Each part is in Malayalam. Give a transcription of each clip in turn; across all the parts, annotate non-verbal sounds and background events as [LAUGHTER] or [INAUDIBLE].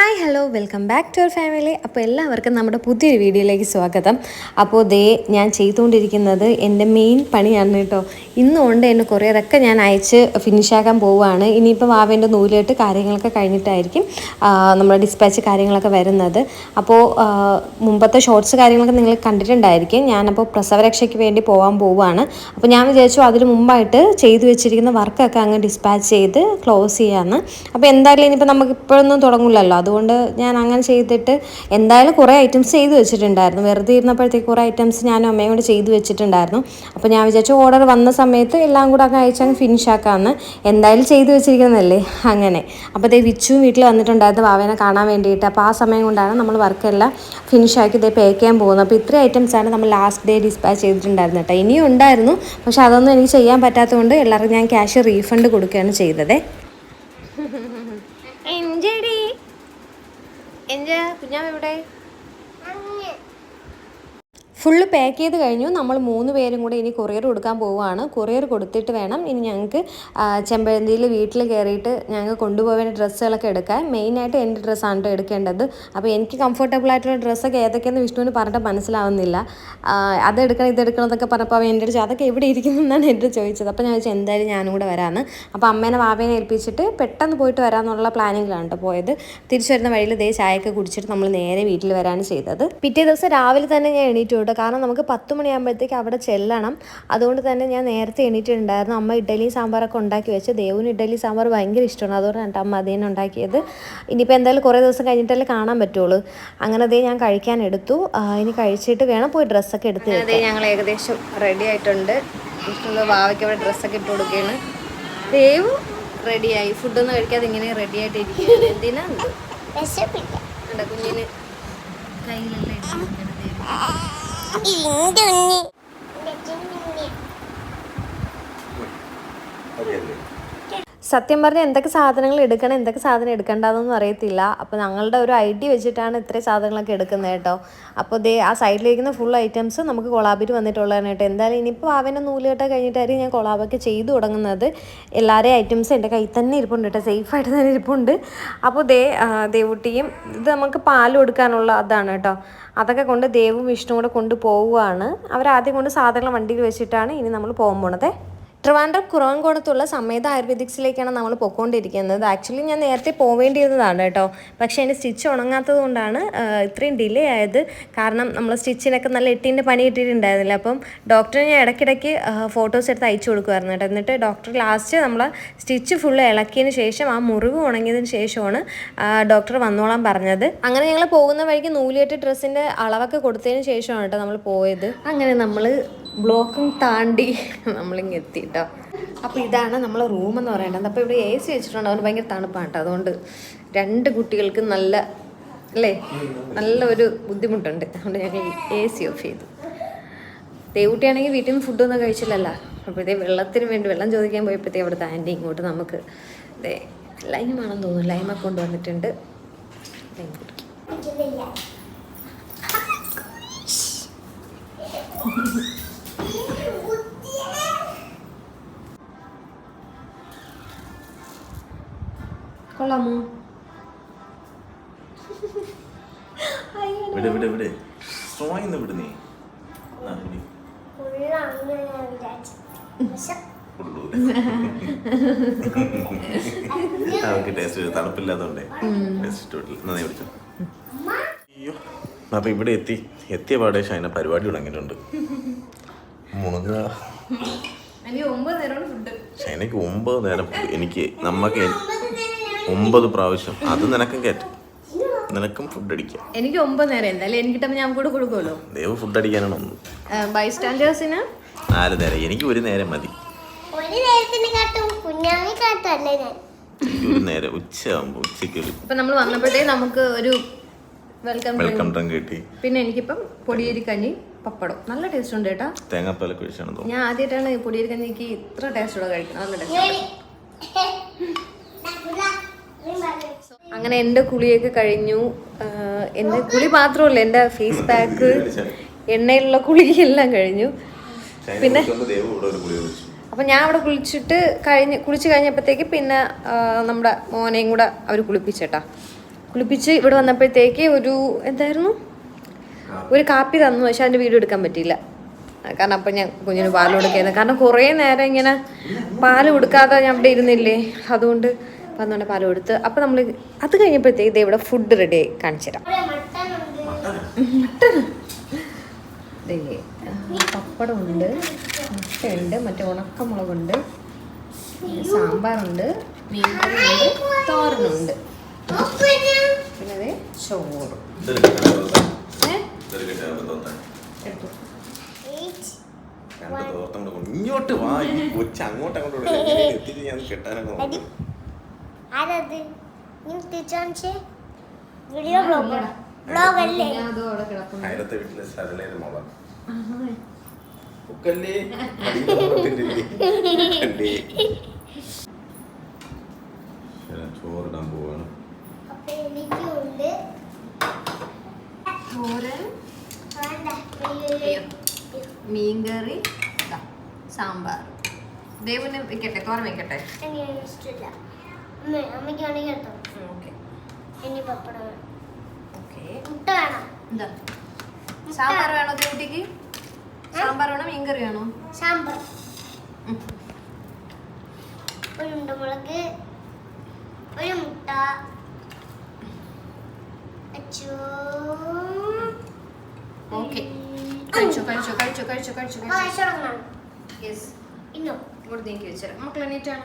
Hi hello welcome back to our family അപ്പോൾ എല്ലാവർക്കും നമ്മുടെ പുതിയൊരു വീഡിയോയിലേക്ക് സ്വാഗതം. അപ്പോൾ ദേ ഞാൻ ചെയ്തുകൊണ്ടിരിക്കുന്നത് എന്റെ മെയിൻ പണിയാണ് കേട്ടോ. ഇന്നുകൊണ്ട് എന്റെ കുറേയൊക്കെ ഞാൻ അയച്ച് ഫിനിഷാക്കാൻ പോവുകയാണ്. ഇനിയിപ്പോൾ വാവേന്റെ നൂലിട്ട് കാര്യങ്ങളൊക്കെ കഴിഞ്ഞിട്ടായിരിക്കും നമ്മുടെ ഡിസ്പാച്ച് കാര്യങ്ങളൊക്കെ വരുന്നത്. അപ്പോൾ മുമ്പത്തെ ഷോർട്സ് കാര്യങ്ങളൊക്കെ നിങ്ങൾ കണ്ടിട്ടുണ്ടായിരിക്കും. ഞാനപ്പോൾ പ്രസവരക്ഷയ്ക്ക് വേണ്ടി പോകാൻ പോവുകയാണ്. അപ്പോൾ ഞാൻ വിചാരിച്ചു അതിന് മുമ്പായിട്ട് ചെയ്തു വെച്ചിരിക്കുന്ന വർക്കൊക്കെ അങ്ങ് ഡിസ്പാച്ച് ചെയ്ത് ക്ലോസ് ചെയ്യാമെന്ന് അപ്പോൾ എന്തായാലും ഇനിയിപ്പോൾ നമുക്ക് ഇപ്പോഴൊന്നും തുടങ്ങില്ലല്ലോ അതുകൊണ്ട് ഞാൻ അങ്ങനെ ചെയ്തിട്ട് എന്തായാലും കുറേ ഐറ്റംസ് ചെയ്തു വെച്ചിട്ടുണ്ടായിരുന്നു. വെറുതെ ഇരുന്നപ്പോഴത്തേക്ക് കുറേ ഐറ്റംസ് ഞാനും അമ്മയും കൂടെ ചെയ്ത് വെച്ചിട്ടുണ്ടായിരുന്നു. അപ്പോൾ ഞാൻ വിചാരിച്ചു ഓർഡർ വന്ന സമയത്ത് എല്ലാം കൂടെ അങ്ങ് അയച്ചങ്ങ് ഫിനിഷ് ആക്കാമെന്ന് എന്തായാലും ചെയ്ത് വെച്ചിരിക്കുന്നതല്ലേ? അങ്ങനെ. അപ്പോൾ ദേ വിച്ചും വീട്ടിൽ വന്നിട്ടുണ്ടായിരുന്നു വാവേനെ കാണാൻ വേണ്ടിയിട്ട്. അപ്പോൾ ആ സമയം കൊണ്ടാണ് നമ്മൾ വർക്കെല്ലാം ഫിനിഷ് ആക്കി ഇതേ പാക്ക് ചെയ്യാൻ പോകുന്നത്. അപ്പോൾ ഇത്രയും ഐറ്റംസാണ് നമ്മൾ ലാസ്റ്റ് ഡേ ഡിസ്പാച്ച് ചെയ്തിട്ടുണ്ടായിരുന്നു കേട്ടോ. ഇനിയും ഉണ്ടായിരുന്നു. പക്ഷെ അതൊന്നും എനിക്ക് ചെയ്യാൻ പറ്റാത്തതുകൊണ്ട് എല്ലാവർക്കും ഞാൻ ക്യാഷ് റീഫണ്ട് കൊടുക്കുകയാണ് ചെയ്തത്. എഞ്ചടി കുഞ്ഞാവ് കുഞ്ഞാമെവിടെ ഫുള്ള് പാക്ക് ചെയ്ത് കഴിഞ്ഞു. നമ്മൾ മൂന്ന് പേരും കൂടെ ഇനി കൊറിയർ കൊടുക്കാൻ പോവുകയാണ്. കൊറിയർ കൊടുത്തിട്ട് വേണം ഇനി ഞങ്ങൾക്ക് ചെമ്പഴന്തിയിൽ വീട്ടിൽ കയറിയിട്ട് ഞങ്ങൾക്ക് കൊണ്ടുപോകേണ്ട ഡ്രസ്സുകളൊക്കെ എടുക്കാൻ. മെയിനായിട്ട് എന്റെ ഡ്രസ്സാണ് കേട്ടോ എടുക്കേണ്ടത്. അപ്പോൾ എനിക്ക് കംഫർട്ടബിൾ ആയിട്ടുള്ള ഡ്രസ്സൊക്കെ ഏതൊക്കെയെന്ന് വിഷ്ണുവിന് പറഞ്ഞിട്ട് മനസ്സിലാവുന്നില്ല. അതെടുക്കണം ഇതെടുക്കണം എന്നൊക്കെ പറഞ്ഞപ്പോൾ അവൻ എന്റെ അടുത്ത് അതൊക്കെ എവിടെ ഇരിക്കുന്നു എന്നാണ് എന്റെ ചോദിച്ചത്. അപ്പോൾ ഞാൻ ചോദിച്ചു എന്തായാലും ഞാനും കൂടെ വരാമെന്ന്. അപ്പോൾ അമ്മേനെ വാവേനെ ഏൽപ്പിച്ചിട്ട് പെട്ടെന്ന് പോയിട്ട് വരാമെന്നുള്ള പ്ലാനിങ്ങിലാണ് കേട്ടോ പോയത്. തിരിച്ചു വരുന്ന വഴിയിൽ ദേ ചായയൊക്കെ കുടിച്ചിട്ട് നമ്മൾ നേരെ വീട്ടിൽ വരാണ് ചെയ്തത്. പിറ്റേ ദിവസം രാവിലെ തന്നെ ഞാൻ എണീറ്റു കേട്ടോ കാരണം നമുക്ക് പത്ത് മണിയാകുമ്പോഴത്തേക്ക് അവിടെ ചെല്ലണം. അതുകൊണ്ട് തന്നെ ഞാൻ നേരത്തെ എണീറ്റിട്ടുണ്ടായിരുന്നു. അമ്മ ഇഡ്ഡലിയും സാമ്പാറൊക്കെ ഉണ്ടാക്കി വെച്ച് ദേവുന് ഇഡ്ഡലി സാമ്പാർ ഭയങ്കര ഇഷ്ടമാണ്. അതുകൊണ്ടാണ് അമ്മ അതേനെ ഉണ്ടാക്കിയത്. ഇനിയിപ്പോൾ എന്തായാലും കുറേ ദിവസം കഴിഞ്ഞിട്ടല്ലേ കാണാൻ പറ്റുള്ളൂ. അങ്ങനെ അതേ ഞാൻ കഴിക്കാൻ എടുത്തു. ഇനി കഴിച്ചിട്ട് വേണം പോയി ഡ്രസ്സൊക്കെ എടുത്ത് അതേ ഞങ്ങൾ ഏകദേശം റെഡി ആയിട്ടുണ്ട്. ഇഷ്ടമുള്ള വാവയ്ക്ക് അവിടെ ഡ്രസ്സൊക്കെ ഇട്ട് കൊടുക്കുകയാണ്. ദേവ് റെഡിയായി ഫുഡൊന്നും കഴിക്കാതെ ഇങ്ങനെ റെഡി ആയിട്ട് ഇരിക്കുകയാണ് എന്തിനാ കുഞ്ഞിന് കയ്യിലെല്ലാം ഇട്ട് കൊടുക്കണം ദേവ്. ഇന്റെ ഉണ്ണി ചിന്നുണ്ണി. സത്യം പറഞ്ഞാൽ എന്തൊക്കെ സാധനങ്ങൾ എടുക്കണം എന്തൊക്കെ സാധനം എടുക്കേണ്ടതെന്നൊന്നും അറിയത്തില്ല. അപ്പോൾ ഞങ്ങളുടെ ഒരു ഐഡിയ വെച്ചിട്ടാണ് ഇത്രയും സാധനങ്ങളൊക്കെ എടുക്കുന്നത് കേട്ടോ. അപ്പോൾ ദേ ആ സൈഡിലിരിക്കുന്ന ഫുൾ ഐറ്റംസ് നമുക്ക് കൊളാബിൽ വന്നിട്ടുള്ളതാണ് കേട്ടോ. എന്തായാലും ഇനിയിപ്പോൾ അവന്റെ നൂലുകെട്ട കഴിഞ്ഞിട്ടായിരിക്കും ഞാൻ കൊളാബൊക്കെ ചെയ്തു തുടങ്ങുന്നത്. എല്ലാവരെയും ഐറ്റംസ് എന്റെ കയ്യിൽ തന്നെ ഇരിപ്പുണ്ട് കേട്ടോ. സേഫായിട്ട് തന്നെ ഇരിപ്പുണ്ട്. അപ്പോൾ ദേ ദേവുട്ടിയും ഇത് നമുക്ക് പാൽ കൊടുക്കാനുള്ള അതാണ് കേട്ടോ. അതൊക്കെ കൊണ്ട് ദേവും വിഷ്ണു കൂടെ കൊണ്ട് പോവുകയാണ്. അവരാദ്യം കൊണ്ട് സാധനങ്ങൾ വണ്ടിയിൽ വെച്ചിട്ടാണ് ഇനി നമ്മൾ പോകാൻ പോണത്. ട്രിവാൻഡ്രം കുറവൻകോണത്തുള്ള സമേത ആയുർവേദിക്സിലേക്കാണ് നമ്മൾ പൊയ്ക്കൊണ്ടിരിക്കുന്നത് ആക്ച്വലി ഞാൻ നേരത്തെ പോവേണ്ടിയിരുന്നതാണ് കേട്ടോ. പക്ഷേ എന്റെ സ്റ്റിച്ച് ഉണങ്ങാത്തത് കൊണ്ടാണ് ഇത്രയും ഡിലേ ആയത്. കാരണം നമ്മൾ സ്റ്റിച്ചിനൊക്കെ നല്ല എട്ടിന്റെ പണി കിട്ടിയിട്ടുണ്ടായിരുന്നില്ല. അപ്പം ഡോക്ടറെ ഞാൻ ഇടയ്ക്കിടയ്ക്ക് ഫോട്ടോസ് എടുത്ത് അയച്ചു കൊടുക്കുമായിരുന്നു കേട്ടോ. എന്നിട്ട് ഡോക്ടർ ലാസ്റ്റ് നമ്മൾ സ്റ്റിച്ച് ഫുള്ള് ഇളക്കിയതിന് ശേഷം ആ മുറിവ് ഉണങ്ങിയതിന് ശേഷമാണ് ഡോക്ടർ വന്നോളാൻ പറഞ്ഞത്. അങ്ങനെ ഞങ്ങൾ പോകുന്ന വഴിക്ക് നൂലുകെട്ട് ഡ്രസ്സിന്റെ അളവൊക്കെ കൊടുത്തതിന് ശേഷമാണ് കേട്ടോ നമ്മൾ പോയത്. അങ്ങനെ നമ്മൾ ബ്ലോക്കും താണ്ടി നമ്മളിങ്ങ് എത്തി കേട്ടോ അപ്പോൾ ഇതാണ് നമ്മളെ റൂം എന്ന് പറയുന്നത് അപ്പോൾ ഇവിടെ എ സി വെച്ചിട്ടുണ്ട്. അവന് ഭയങ്കര തണുപ്പാണ് കേട്ടോ. അതുകൊണ്ട് രണ്ട് കുട്ടികൾക്ക് നല്ല അല്ലേ? നല്ല ഒരു ബുദ്ധിമുട്ടുണ്ട്. അതുകൊണ്ട് ഞങ്ങൾ എ സി ഓഫ് ചെയ്തു. ദേവുട്ടിയാണെങ്കിൽ വീട്ടിൽ നിന്ന് ഫുഡൊന്നും കഴിച്ചില്ലല്ലോ. അപ്പോഴത്തേ വെള്ളത്തിന് വേണ്ടി വെള്ളം ചോദിക്കാൻ പോയപ്പോഴത്തേ അവിടുത്തെ ആന്റി ഇങ്ങോട്ട് നമുക്ക് ലൈമാണെന്ന് തോന്നുന്നു. ലൈമൊക്കെ കൊണ്ടുവന്നിട്ടുണ്ട്. ലൈം കുടിക്കും കൊള്ളാമോ? വിട് വിട് വിട്. സ്ട്രോയിന്ന് വിട് നീ. അവർക്ക് ടേസ്റ്റ് തണുപ്പില്ലാത്തോണ്ടേ. പിടിച്ചു അപ്പൊ ഇവിടെ എത്തി. എത്തിയ പാടേ ഷൈന പരിപാടി തുടങ്ങിയിട്ടുണ്ട്. മുണുങ്ങ ഷൈനക്ക് ഒമ്പത് നേരം. എനിക്ക് നമ്മക്ക് ഒമ്പത് പ്രാവശ്യം. അത് നിനക്കും കയറ്റും നിനക്കും ഫുഡ് അടിക്കാം. എനിക്ക് ഒമ്പത് നേരം എന്തായാലും എനിക്ക് ഞാൻ കൂടെ കൊടുക്കുമല്ലോ. ദൈവം ഫുഡ് അടിക്കാനാണ് ഒന്ന്. ബൈ സ്റ്റാൻഡേഴ്സിന് നാല് നേരം. എനിക്ക് ഒരു നേരം മതി. ഒരു നേരം. ഉച്ചയാകുമ്പോൾ ഉച്ചയ്ക്ക് ഒരു ഇപ്പം നമ്മൾ വന്നപ്പോഴത്തേ നമുക്ക് ഒരു വെൽക്കം വെൽക്കം ഡ്രിങ്ക് കിട്ടി. പിന്നെ എനിക്കിപ്പം പൊടിയേരി കഞ്ഞി പപ്പടം. നല്ല ടേസ്റ്റ് ഉണ്ട് കേട്ടാ. തേങ്ങാപ്പാല കഴിച്ചാണ് ഞാൻ ആദ്യമായിട്ടാണ് പൊടിയേരി കഞ്ഞിക്ക് ഇത്ര ടേസ്റ്റോടെ കഴിക്കുന്നത്. നല്ല ടേസ്റ്റ്. [LAUGHS] അങ്ങനെ എന്റെ കുളിയൊക്കെ കഴിഞ്ഞു. എന്റെ കുളി മാത്രമല്ല എന്റെ ഫേസ് പാക്ക് എണ്ണയിലുള്ള കുളിയെല്ലാം കഴിഞ്ഞു. പിന്നെ അപ്പം ഞാൻ അവിടെ കുളിച്ചിട്ട് കഴിഞ്ഞ് കുളിച്ച് കഴിഞ്ഞപ്പോഴത്തേക്ക് പിന്നെ നമ്മുടെ മോനെയും കൂടെ അവർ കുളിപ്പിച്ചേട്ടാ. കുളിപ്പിച്ച് ഇവിടെ വന്നപ്പോഴത്തേക്ക് ഒരു എന്തായിരുന്നു? ഒരു കാപ്പി തന്നു പക്ഷെ അതിന്റെ വീഡിയോ എടുക്കാൻ പറ്റിയില്ല. കാരണം അപ്പം ഞാൻ കുഞ്ഞിന് പാൽ കൊടുക്കുന്നത് കാരണം കുറേ നേരം ഇങ്ങനെ പാൽ കൊടുക്കാതെ ഞാൻ അവിടെ ഇരുന്നില്ലേ? അതുകൊണ്ട് വന്നോണ്ട് പാൽ കൊടുത്ത് അപ്പം നമ്മൾ അത് കഴിഞ്ഞപ്പോഴത്തേക്ക് ദേ ഇവിടെ ഫുഡ് റെഡി ആയി കാണിച്ചു തരാം ആ, പപ്പടമുണ്ട് മുട്ടയുണ്ട് മറ്റേ ഉണക്കമുളകുണ്ട് സാമ്പാറുണ്ട് മീൻകറിയുണ്ട് തോരനുണ്ട്. പിന്നെ അതെ ചോറ്. ഇങ്ങോട്ട് വാ ഈ കൊച്ചു അങ്ങോട്ട് അങ്ങോട്ട് എത്തിച്ച് ഞാൻ കെട്ടാനാണ് നോക്കുന്നത്. ആരത് നീ തിരിച്ചു വീഡിയോ ബ്ലോഗ് ബ്ലോഗ് അല്ലേ ഞാൻ അതും അവിടെ കിടക്കുന്നു. അയലത്തെ വീട്ടിലെ സരളയുടെ മോളാ. ഉക്കല്ലേ ചോറിടാൻ പോവാണ്. അപ്പൊ എനിക്കുണ്ട്. വലിയ മീൻകറി ദാ, സാമ്പാർ. ദേവന് വെക്കട്ടെ തോറ വെക്കട്ടെ. എനിക്ക് ഇഷ്ടമില്ല? അമ്മയ്ക്ക് വേണമെങ്കിൽ എടുത്തോ. ഓക്കെ. ഇനി പപ്പടം വേണം. ഓക്കെ. മുട്ട വേണം. എന്താ? സാമ്പാർ വേണോ ദേവുട്ടിക്ക് സാമ്പാർ വേണോ? മീൻകറി വേണോ? സാമ്പാർ. ഒരു ഉണ്ടമുളക് ഒരു മുട്ട ഓക്കെ. കഴിച്ചു കഴിച്ചു കഴിച്ചു കഴിച്ചു കഴിച്ചു കഴിച്ചു. യെസ് ഇന്നോ? ഇവിടെ നീക്കി വെച്ചുതരാം മക്കൾ എണീറ്റാണ്?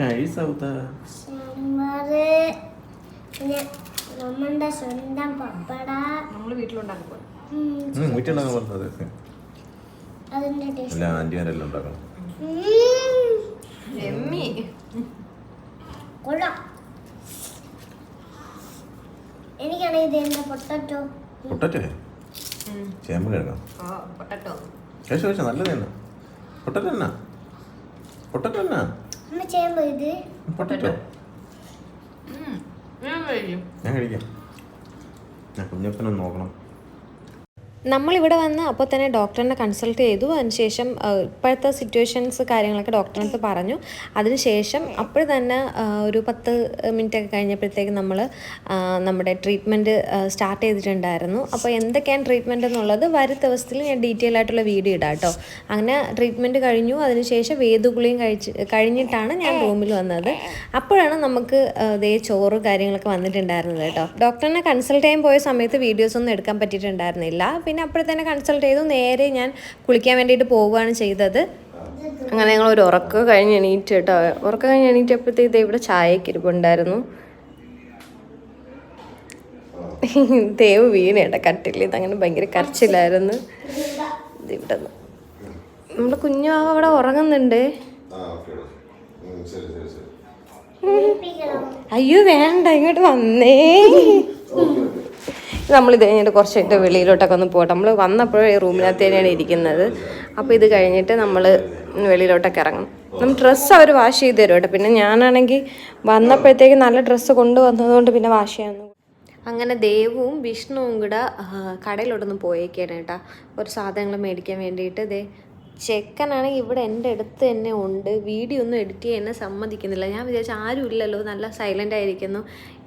കഴി സൗദ. നമ്മളുടെ സ്വന്തം പപ്പട. നമ്മൾ പറഞ്ഞത് അല്ല ഉണ്ടാക്കണം. കൊള്ളാം. എനിക്കാണെങ്കിൽ പൊട്ടറ്റോ? പൊട്ടറ്റേ? ചേമ്പ് കിഴങ്ങാം? നല്ലത് തന്നെ. Potato potato potato? ഞാൻ കഴിക്കും. ഞാൻ കഴിക്കാം. ഞാൻ കുഞ്ഞപ്പനെ നോക്കണം. നമ്മളിവിടെ വന്ന് അപ്പോൾ തന്നെ ഡോക്ടറിനെ കൺസൾട്ട് ചെയ്തു. അതിനുശേഷം ഇപ്പോഴത്തെ സിറ്റുവേഷൻസ് കാര്യങ്ങളൊക്കെ ഡോക്ടറിന്റെ അടുത്ത് പറഞ്ഞു. അതിനുശേഷം അപ്പോൾ തന്നെ ഒരു പത്ത് മിനിറ്റ് ഒക്കെ കഴിഞ്ഞപ്പോഴത്തേക്ക് നമ്മൾ നമ്മുടെ ട്രീറ്റ്മെന്റ് സ്റ്റാർട്ട് ചെയ്തിട്ടുണ്ടായിരുന്നു. അപ്പോൾ എന്തൊക്കെയാണ് ട്രീറ്റ്മെന്റ് എന്നുള്ളത് വരും ദിവസത്തിൽ ഞാൻ ഡീറ്റെയിൽ ആയിട്ടുള്ള വീഡിയോ ഇടാം കേട്ടോ. അങ്ങനെ ട്രീറ്റ്മെന്റ് കഴിഞ്ഞു. അതിനുശേഷം വേദുഗുളിയും കഴിച്ച് കഴിഞ്ഞിട്ടാണ് ഞാൻ റൂമിൽ വന്നത്. അപ്പോഴാണ് നമുക്ക് ഇതേ ചോറ് കാര്യങ്ങളൊക്കെ വന്നിട്ടുണ്ടായിരുന്നത് കേട്ടോ. ഡോക്ടറിനെ കൺസൾട്ട് ചെയ്യാൻ പോയ സമയത്ത് വീഡിയോസ് ഒന്നും എടുക്കാൻ പറ്റിയിട്ടുണ്ടായിരുന്നില്ല. പിന്നെ അപ്പോഴത്തന്നെ കൺസൾട്ട് ചെയ്തു. നേരെ ഞാൻ കുളിക്കാൻ വേണ്ടിയിട്ട് പോവുകയാണ് ചെയ്തത്. അങ്ങനെ ഞങ്ങൾ ഒരു ഉറക്ക കഴിഞ്ഞ് എണീറ്റ് കേട്ടോ. ഉറക്കം കഴിഞ്ഞ് എണീറ്റപ്പോഴത്തേക്ക് ദേ ഇവിടെ ചായക്ക് ഇരിപ്പുണ്ടായിരുന്നു ദേവ് വീണേട്ട കട്ടില്ല ഇതങ്ങനെ ഭയങ്കര കരച്ചിലായിരുന്നു. ഇവിടെ നമ്മുടെ കുഞ്ഞു അവിടെ ഉറങ്ങുന്നുണ്ട്. അയ്യോ വേണ്ട ഇങ്ങോട്ട് വന്നേ. നമ്മളിത് കഴിഞ്ഞിട്ട് കുറച്ച് കഴിഞ്ഞിട്ട് വെളിയിലോട്ടൊക്കെ ഒന്ന് പോകട്ടെ നമ്മൾ വന്നപ്പോഴേ റൂമിനകത്ത് തന്നെയാണ് ഇരിക്കുന്നത്. അപ്പോൾ ഇത് കഴിഞ്ഞിട്ട് നമ്മൾ വെളിയിലോട്ടൊക്കെ ഇറങ്ങും നമ്മൾ ഡ്രസ്സ് അവർ വാഷ് ചെയ്ത് തരും കേട്ടോ. പിന്നെ ഞാനാണെങ്കിൽ വന്നപ്പോഴത്തേക്ക് നല്ല ഡ്രസ്സ് കൊണ്ടുവന്നതുകൊണ്ട് പിന്നെ വാഷ് ചെയ്യാമെന്ന് അങ്ങനെ ദേവും വിഷ്ണുവും കൂടെ കടയിലോട്ടൊന്ന് പോയേക്കാണ് കേട്ടോ. ഒരു സാധനങ്ങൾ മേടിക്കാൻ വേണ്ടിയിട്ട് ദേ ചെക്കനാണെങ്കിൽ ഇവിടെ എന്റെ അടുത്ത് തന്നെ ഉണ്ട്. വീഡിയോ ഒന്നും എഡിറ്റ് ചെയ്യാൻ എന്നെ സമ്മതിക്കുന്നില്ല. ഞാൻ വിചാരിച്ചു ആരും ഇല്ലല്ലോ. നല്ല സൈലന്റ് ആയിരിക്കുന്നു.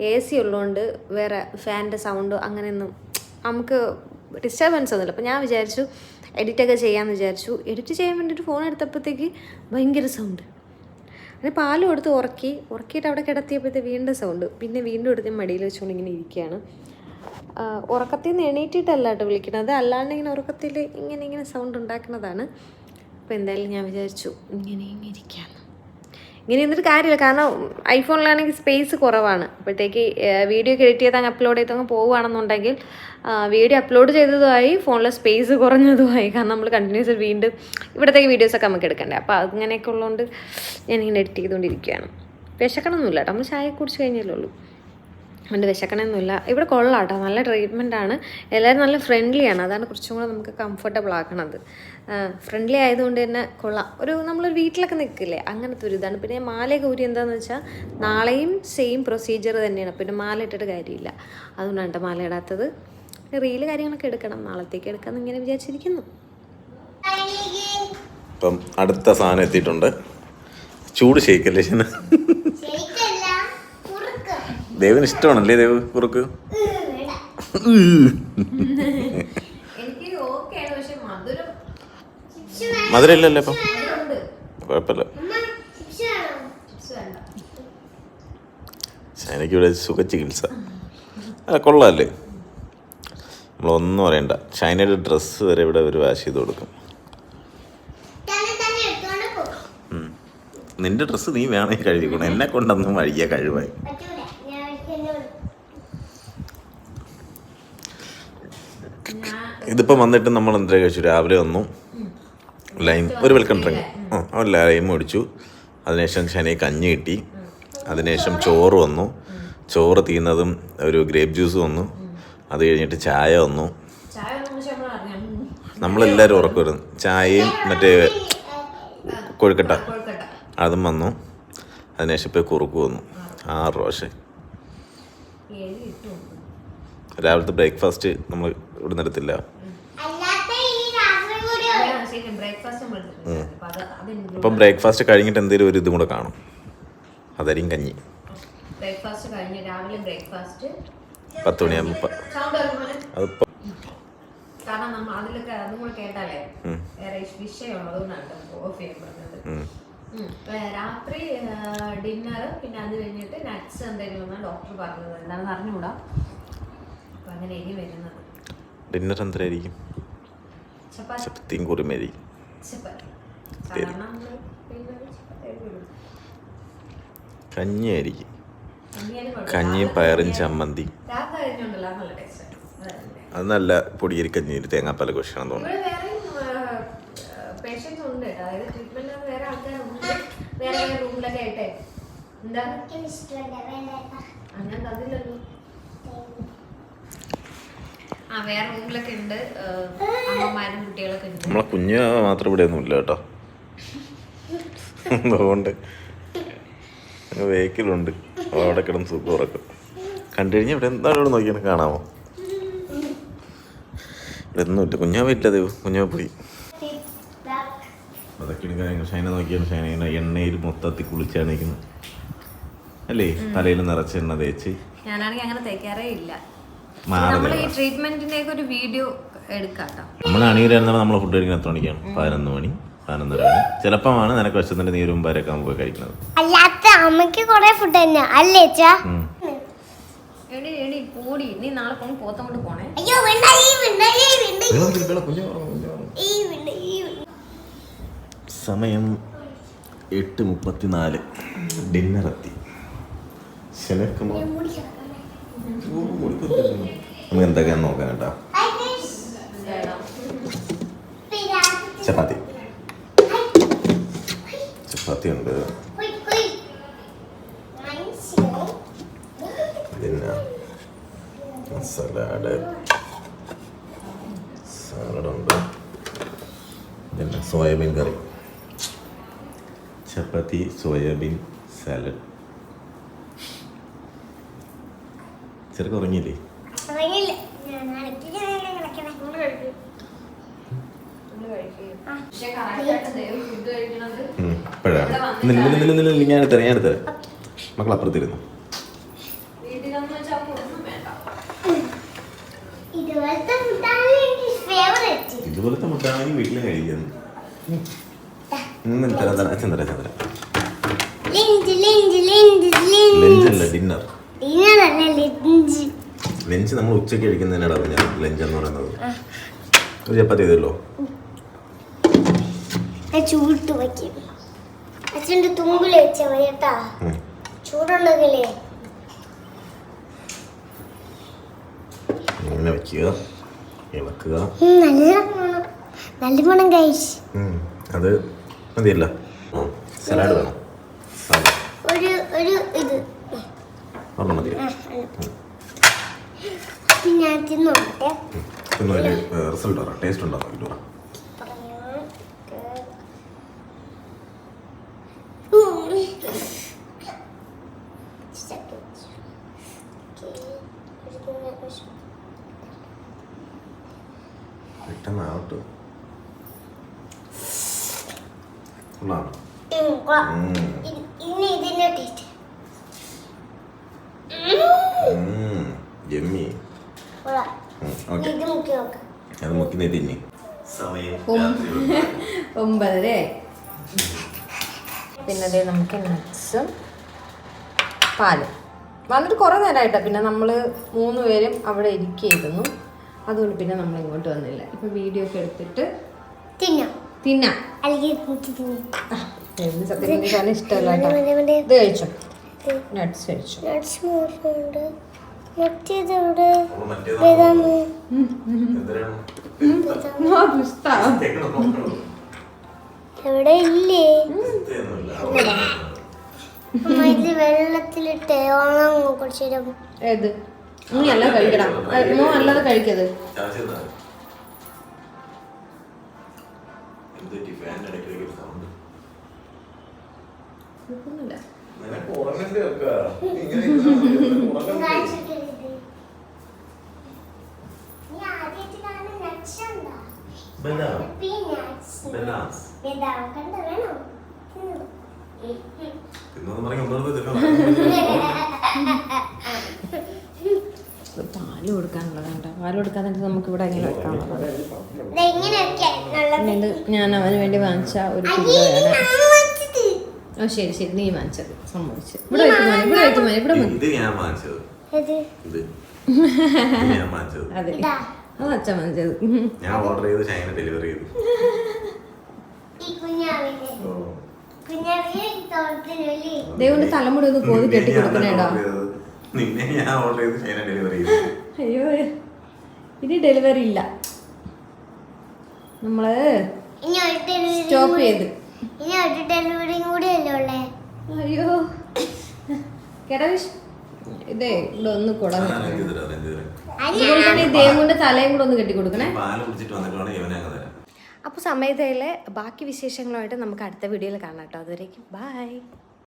എ സി ഉള്ളതുകൊണ്ട് വേറെ ഫാനിന്റെ സൗണ്ടോ അങ്ങനെയൊന്നും നമുക്ക് ഡിസ്റ്റർബൻസ് ഒന്നുമില്ല. അപ്പോൾ ഞാൻ വിചാരിച്ചു എഡിറ്റൊക്കെ ചെയ്യാമെന്ന് വിചാരിച്ചു. എഡിറ്റ് ചെയ്യാൻ വേണ്ടിയിട്ട് ഫോൺ എടുത്തപ്പോഴത്തേക്ക് ഭയങ്കര സൗണ്ട് അങ്ങനെ പാലും എടുത്ത് ഉറക്കി. ഉറക്കിയിട്ട് അവിടെ കിടത്തിയപ്പോഴത്തെ വീണ്ടും സൗണ്ട് പിന്നെ വീണ്ടും എടുത്ത് മടിയിൽ വെച്ചുകൊണ്ട് ഇങ്ങനെ ഇരിക്കുകയാണ്. ഉറക്കത്തിൽ നിന്ന് എണീറ്റിട്ടല്ല കേട്ടോ വിളിക്കണത് അല്ലാണ്ട് ഇങ്ങനെ ഉറക്കത്തിൽ ഇങ്ങനെ ഇങ്ങനെ സൗണ്ട് ഉണ്ടാക്കുന്നതാണ്. അപ്പോൾ എന്തായാലും ഞാൻ വിചാരിച്ചു ഇങ്ങനെ ഇങ്ങനെ ഇരിക്കാം ഇങ്ങനെ എന്നിട്ട് കാര്യമില്ല. കാരണം ഐഫോണിലാണെങ്കിൽ സ്പേസ് കുറവാണ്. അപ്പോഴത്തേക്ക് വീഡിയോ ഒക്കെ എഡിറ്റ് ചെയ്ത് അങ്ങ് അപ്ലോഡ് ചെയ്ത് അങ്ങ് പോവുകയാണെന്നുണ്ടെങ്കിൽ വീഡിയോ അപ്ലോഡ് ചെയ്തതുമായി ഫോണിലെ സ്പേസ് കുറഞ്ഞതുമായി കാരണം നമ്മൾ കണ്ടിന്യൂസ് വീണ്ടും ഇവിടത്തേക്ക് വീഡിയോസൊക്കെ നമുക്ക് എടുക്കണ്ടേ. അപ്പോൾ അങ്ങനെയൊക്കെ ഉള്ളതുകൊണ്ട് ഞാനിങ്ങനെ എഡിറ്റ് ചെയ്തുകൊണ്ടിരിക്കുകയാണ്. വിശക്കണമൊന്നുമില്ല നമ്മൾ ചായ കുടിച്ച് കഴിഞ്ഞല്ലേ ഉള്ളൂ. അതുകൊണ്ട് വിശക്കണമെന്നില്ല ഇവിടെ കൊള്ളാം കേട്ടോ നല്ല ട്രീറ്റ്മെന്റ് ആണ്. എല്ലാവരും നല്ല ഫ്രണ്ട്ലി ആണ്. അതാണ് കുറച്ചും കൂടെ നമുക്ക് കംഫർട്ടബിൾ ആക്കണത്. ഫ്രണ്ട്ലി ആയതുകൊണ്ട് തന്നെ കൊള്ളാം. ഒരു നമ്മളൊരു വീട്ടിലൊക്കെ നിൽക്കില്ലേ? അങ്ങനത്തെ ഒരു ഇതാണ്. പിന്നെ മാലയൊക്കെ ഊരി എന്താണെന്ന് വെച്ചാൽ നാളെയും സെയിം പ്രൊസീജിയർ തന്നെയാണ്. പിന്നെ മാല ഇട്ടിട്ട് കാര്യമില്ല. അതുകൊണ്ടാണ് കേട്ടോ മാല ഇടാത്തത്. റീൽ കാര്യങ്ങളൊക്കെ എടുക്കണം. നാളത്തേക്ക് എടുക്കാമെന്ന് ഇങ്ങനെ വിചാരിച്ചിരിക്കുന്നു. ഇപ്പം അടുത്ത സാധനം എത്തിയിട്ടുണ്ട്. ചൂട് ശേഖല്ലേ ദേവിന് ഇഷ്ടമാണല്ലേ ദേവ് കുറുക്ക് മധുര ഇല്ലല്ലേ ഇപ്പം. കുഴപ്പമില്ല. എനിക്ക് ഇവിടെ സുഖ ചികിത്സ അല്ല കൊള്ളാമല്ലേ നമ്മളൊന്നും അറിയണ്ട. ഷൈനയുടെ ഡ്രസ്സ് വരെ ഇവിടെ ഒരു വാഷ് ചെയ്ത് കൊടുക്കും. നിന്റെ ഡ്രസ്സ് നീ വേണമെങ്കിൽ കഴുകിക്കണം. എന്നെ കൊണ്ടൊന്നും വഴിയ കഴിവായി ഇതിപ്പോൾ വന്നിട്ട് നമ്മൾ എന്താ കഴിച്ചു? രാവിലെ വന്നു. ലൈം ഒരു വെൽക്കം ഡ്രിങ്ക്. ആ അല്ല ലൈം മേടിച്ചു. അതിനുശേഷം ശനി കഞ്ഞി കിട്ടി. അതിനുശേഷം ചോറ് വന്നു. ചോറ് തീർന്നതും ഒരു ഗ്രേപ്പ് ജ്യൂസ് വന്നു. അത് കഴിഞ്ഞിട്ട് ചായ വന്നു. നമ്മളെല്ലാവരും ഉറക്കുമായിരുന്നു ചായയും മറ്റേ കൊഴുക്കട്ട. അതും വന്നു. അതിനുശേഷം ഇപ്പോൾ കുറുക്ക് വന്നു. ആറ് പ്രാവശ്യം. രാവിലത്തെ ബ്രേക്ക്ഫാസ്റ്റ് നമ്മൾ ഇവിടെ നിന്നെടുത്തില്ല അപ്പൊ ബ്രേക്ക്ഫാസ്റ്റ് കഴിഞ്ഞിട്ട് എന്തെങ്കിലും ഒരു ഇതും കൂടെ കാണും. അതായിരിക്കും കഞ്ഞി. പത്ത് മണിയാകുമ്പോൾ. രാത്രി ഡിന്നർ പിന്നെ അത് കഴിഞ്ഞിട്ട് നട്ട്സ് എന്തെങ്കിലും ഡോക്ടർ പറഞ്ഞത് എന്താണെന്ന് അറിഞ്ഞുകൂടാ? അങ്ങനെ ഇനി വരുന്നത്. ഡിന്നർ എന്തരായിരിക്കും ചപ്പാത്തി. കുറുമയായിരിക്കും. കഞ്ഞിയായിരിക്കും. കഞ്ഞിയും പയറും ചമ്മന്തി. അത് നല്ല ടേസ്റ്റ് അത് നല്ല പൊടിയരി കഞ്ഞി തേങ്ങാപ്പാല കുഷാണെന്ന് തോന്നുന്നു. വേറെ വേറെ വേറെ റൂമിലൊക്കെ ആയിട്ടേ. എന്താ അങ്ങനെ ആ വേറെ റൂമിലൊക്കെ ഉണ്ട്. ഏഹ്, അമ്മമാരും കുട്ടികളൊക്കെ ഉണ്ട്. നമ്മളെ കുഞ്ഞ് മാത്രം ഇവിടെ ഒന്നും ഇല്ല കേട്ടോ. അതുകൊണ്ട് വേക്കിലുണ്ട്. അവിടെ കിടന്ന് സുഖം ഉറക്കും. കണ്ടു കഴിഞ്ഞാൽ ഇവിടെ എന്താണ് ഇവിടെ നോക്കിയാണ് കാണാമോ? ഇവിടെ ഒന്നുമില്ല കുഞ്ഞാ ഇല്ല ദൈവം. കുഞ്ഞാ പോയി. അതൊക്കെയാണ് കാര്യങ്ങൾ. ഷൈന നോക്കിയാണ് ഷൈന. ഇങ്ങനെ എണ്ണയിൽ മൊത്തത്തിൽ കുളിച്ചാണ് നിൽക്കുന്നത്. അല്ലേ? തലയിൽ നിറച്ച് എണ്ണ തേച്ച്. ഞാനാണെങ്കിൽ അങ്ങനെ തേക്കാറേ ഇല്ല. നമ്മൾ ഈ ട്രീറ്റ്മെന്റിന്റെ ഒരു വീഡിയോ എടുക്കാട്ടോ. കേട്ടോ നമ്മൾ അണിയിലായിരുന്നാലും നമ്മൾ ഫുഡ് കഴിക്കുന്ന എത്ര മണിക്കാണ്? പതിനൊന്ന് മണി പതിനൊന്നര മണി. ചിലപ്പോഴാണ് നിനക്ക് വിശത്തിന്റെ നീര് മുമ്പാരൊക്കെ നമുക്ക് കഴിക്കുന്നത്. അല്ലാത്ത അമ്മയ്ക്ക് കൊറേ ഫുഡ് തന്നെ. അല്ലേ ഉം. എടി എടി പോടി നീ നാളെ പോയി പോത്തങ്ങോട്ട് പോണേ. അയ്യോ സമയം എട്ട് മുപ്പത്തിനാല്. ഡിന്നർ എത്തി ശനക്കുമോ മൂടി കിടക്കണേ നമുക്ക് എന്തൊക്കെയാന്ന് നോക്കാൻ കേട്ടോ. ചപ്പാത്തി. ചപ്പാത്തി ഉണ്ട്. പിന്നെ സലാഡ് സാലഡുണ്ട് പിന്നെ soyabean curry chapati soyabean salad ചെറുക്ക് ഉറങ്ങിയില്ലേ? നില്ല നില്ല നില്ല നില്ല ഞാൻ എടുത്തരാം ഞാൻ എടുത്തരാം. മക്കൾ അപ്പുറത്തിരുന്നു. ഇതുപോലത്തെ മുട്ടാണെങ്കിൽ വീട്ടിൽ കഴിക്കുന്നു ഇന്ന് തരാം തരാം ലിഞ്ച് അല്ല ഡിന്നർ. ലിഞ്ച്? നമ്മൾ ഉച്ചയ്ക്ക് കഴിക്കുന്നതിനാണ് ഞാൻ ലഞ്ച് എന്ന് പറയുന്നത്. ഒരു ചപ്പാത്തി ചെയ്തല്ലോ. ചൂട്ട് വയ്ക്കും. അച്ഛന്റെ തുമ്പിൽ വെച്ച കേട്ടാ. ചൂടുണ്ടെങ്കിലേ ഇങ്ങനെ വെക്കുക. ഇളക്കുക. നല്ല നല്ല മണം കഴിച്ച് അത് മതിയല്ല. സലാഡ് വേണം. ഒരു ഒരു ഇത്. ഒരെണ്ണം മതി. റിസൾട്ട് ടേസ്റ്റ് ഉണ്ടോ? നോക്കിട്ട് പറ പറയാം പെട്ടെന്നാവട്ടെ കൊള്ളാം ഉം. ഇനി ഇതിന്റെ ടേസ്റ്റ് ഉം. ഓക്കെ. അത് മുക്കി നീ തിന്നി. ഉം. രാത്രി പിന്നെ അതേ നമുക്ക് നട്ട്സും പാലും. വന്നിട്ട് കുറേ നേരമായിട്ടാണ് പിന്നെ നമ്മൾ മൂന്ന് പേരും അവിടെ ഇരിക്കുകയായിരുന്നു. അതുകൊണ്ട് പിന്നെ നമ്മൾ ഇങ്ങോട്ട് വന്നില്ല. ഇപ്പം വീഡിയോ ഒക്കെ എടുത്തിട്ട് തിന്നാം. തിന്നാം. സത്യം ഇഷ്ടമല്ല. ഇത് കഴിച്ചു? നട്ട്സ് കഴിച്ചു? നട്ട്സ് എവിടെ ഇല്ലേ? ഇത് വെള്ളത്തിലിട്ട് ഓണം കുറച്ചു നേരം ഏത് നീ അല്ലാതെ കഴിക്കണം മോ അല്ലാതെ കഴിക്കത് ചാച്ചി എന്നാ? എന്ത് പറ്റി? ഫാനിന്റെ ഇടയ്ക്ക് ഒരു sound. കുഴപ്പമൊന്നുമില്ല നിനക്ക് ഉറങ്ങണ്ടേ ഒക്കെ? ഇങ്ങനെ ഇരുന്നാ മതി. നിനക്ക് ഉറങ്ങണ്ടേ? നീ ആദ്യമായിട്ട് കാണുന്ന നട്ട്സ് ഉണ്ടോ ബദാം. Peanuts. ബനാനാസ്. ബദാം കണ്ട വേണോ തിന്നു. തിന്നോന്ന് പറഞ്ഞ്. ഇത് പാൽ കൊടുക്കാനുള്ളതാണ് കേട്ടോ. പാൽ കൊടുക്കാനായിട്ട് നമുക്ക് ഇവിടെ ഇങ്ങനെ വെക്കാനുള്ളതാണ് ഇത് ഞാൻ അവന് വേണ്ടി വാങ്ങിച്ച ഒരു. ഓ ശരി ശരി. നീ വാങ്ങിച്ചത്. സമ്മതിച്ചു. ഇവിടെ വെക്കുമാനെ ഇവിടെ വെക്കുമാനെ ഇവിടെ ഇത് ഞാൻ വാങ്ങിച്ചത്. ഇത് ഇത്. ഇത് ഞാൻ വാങ്ങിച്ചത്. അതെ. അത് അച്ഛൻ വാങ്ങിച്ചത്. ഞാൻ ഓർഡർ ചെയ്ത് ചൈന ഡെലിവറി ചെയ്തു. ദൈവന്റെ തലമുടി ഒന്ന് കോതി നിന്നെ കെട്ടി ഞാൻ കൊടുക്കണേടാ നിന്നെ ഞാൻ ഓർഡർ ചെയ്ത് ചൈന ഡെലിവറി ചെയ്തു. അയ്യോ. ഇനി ഡെലിവറി ഇല്ല. നമ്മൾ ഡെലിവറി സ്റ്റോപ്പ് ചെയ്ത്. ഇനി ഒരു ഡെലിവറിയും കൂടി അല്ലേ അയ്യോ. കേടാവിഷ് ഇതേ ഇവിടെ ഒന്ന് കുടങ്ങി അതുപോലെ തന്നെ ഈ ദേവുന്റെ തലയും കൂടെ ഒന്ന് കെട്ടി കൊടുക്കണേ. പാൽ കുടിച്ചിട്ട് വന്നിട്ട് ഇവനെ അങ്ങ് തരാം. അപ്പോൾ സമയത്തയിലെ ബാക്കി വിശേഷങ്ങളുമായിട്ട് നമുക്ക് അടുത്ത വീഡിയോയിൽ കാണാം കേട്ടോ. അതുവരേക്കും. ബൈ.